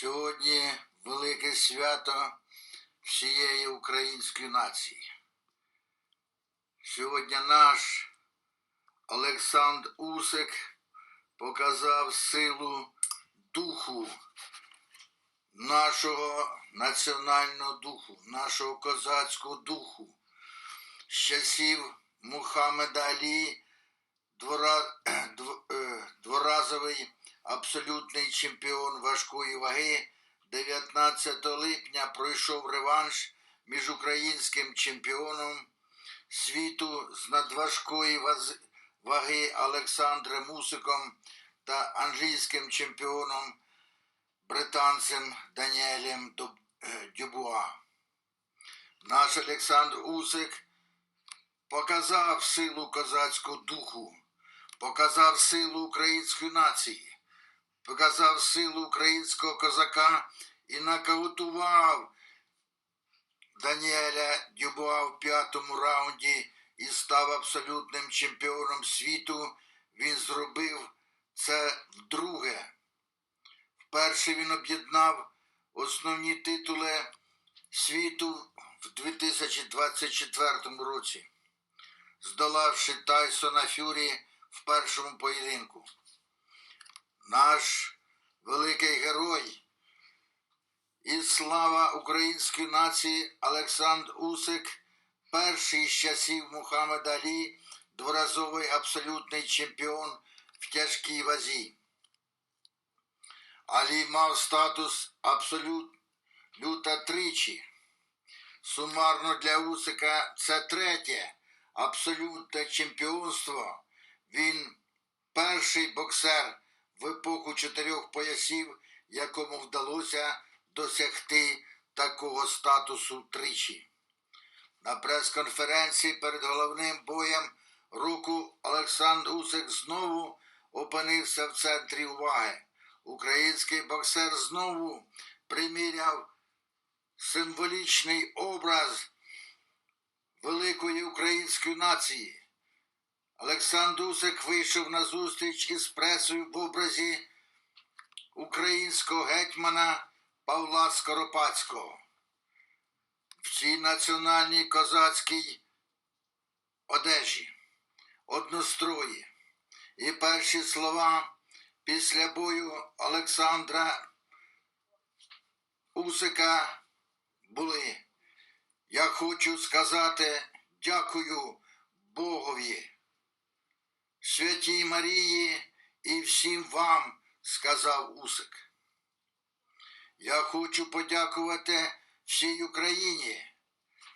Сьогодні велике свято всієї української нації. Сьогодні наш Олександр Усик показав силу духу нашого національного духу, нашого козацького духу. З часів Мухаммеда Алі двора, дв- е, дворазовий абсолютний чемпіон важкої ваги 19 липня пройшов реванш між українським чемпіоном світу з надважкої ваги Олександром Мусиком та англійським чемпіоном британцем Даніелем е, Дюбуа. Наш Олександр Усик показав силу козацького духу, показав силу української нації, показав силу українського козака і нокаутував Даніеля Дюбуа в п'ятому раунді і став абсолютним чемпіоном світу. Він зробив це вдруге. Вперше він об'єднав основні титули світу в 2024 році, здолавши Тайсона Фюрі в першому поєдинку. Наш великий герой і слава української нації Олександр Усик, перший з часів Мухаммеда Алі, дворазовий абсолютний чемпіон в тяжкій вазі. Алі мав статус абсолюта тричі. Сумарно для Усика це третє абсолютне чемпіонство. Він перший боксер в епоху чотирьох поясів, якому вдалося досягти такого статусу тричі. На прес-конференції перед головним боєм руку Олександр Усик знову опинився в центрі уваги. Український боксер знову приміряв символічний образ великої української нації. Олександр Усик вийшов на зустріч із пресою в образі українського гетьмана Павла Скоропадського. В цій національній козацькій одежі, однострої. І перші слова після бою Олександра Усика були. Я хочу сказати дякую Богові, Святій Марії і всім вам, сказав Усик. Я хочу подякувати всій Україні,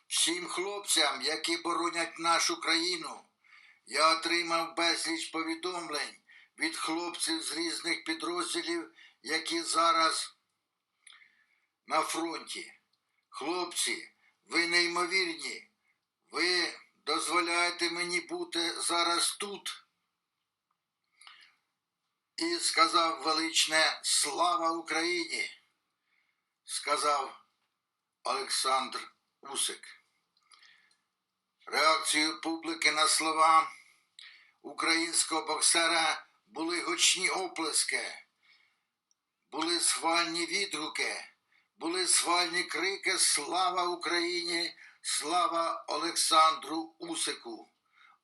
всім хлопцям, які боронять нашу країну. Я отримав безліч повідомлень від хлопців з різних підрозділів, які зараз на фронті. Хлопці, ви неймовірні. Ви дозволяєте мені бути зараз тут. І сказав величне Слава Україні! сказав Олександр Усик. Реакцією публіки на слова українського боксера були гучні оплески, були схвальні відгуки, були схвальні крики Слава Україні! Слава Олександру Усику!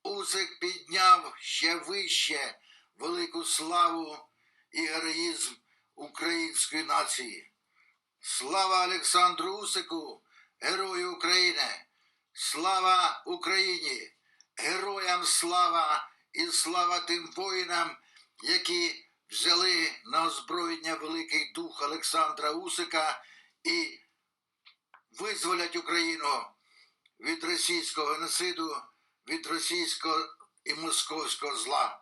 Усик підняв ще вище велику славу і героїзм української нації. Слава Олександру Усику, Герою України! Слава Україні! Героям слава і слава тим воїнам, які взяли на озброєння великий дух Олександра Усика і визволять Україну від російського геноциду, від російського і московського зла.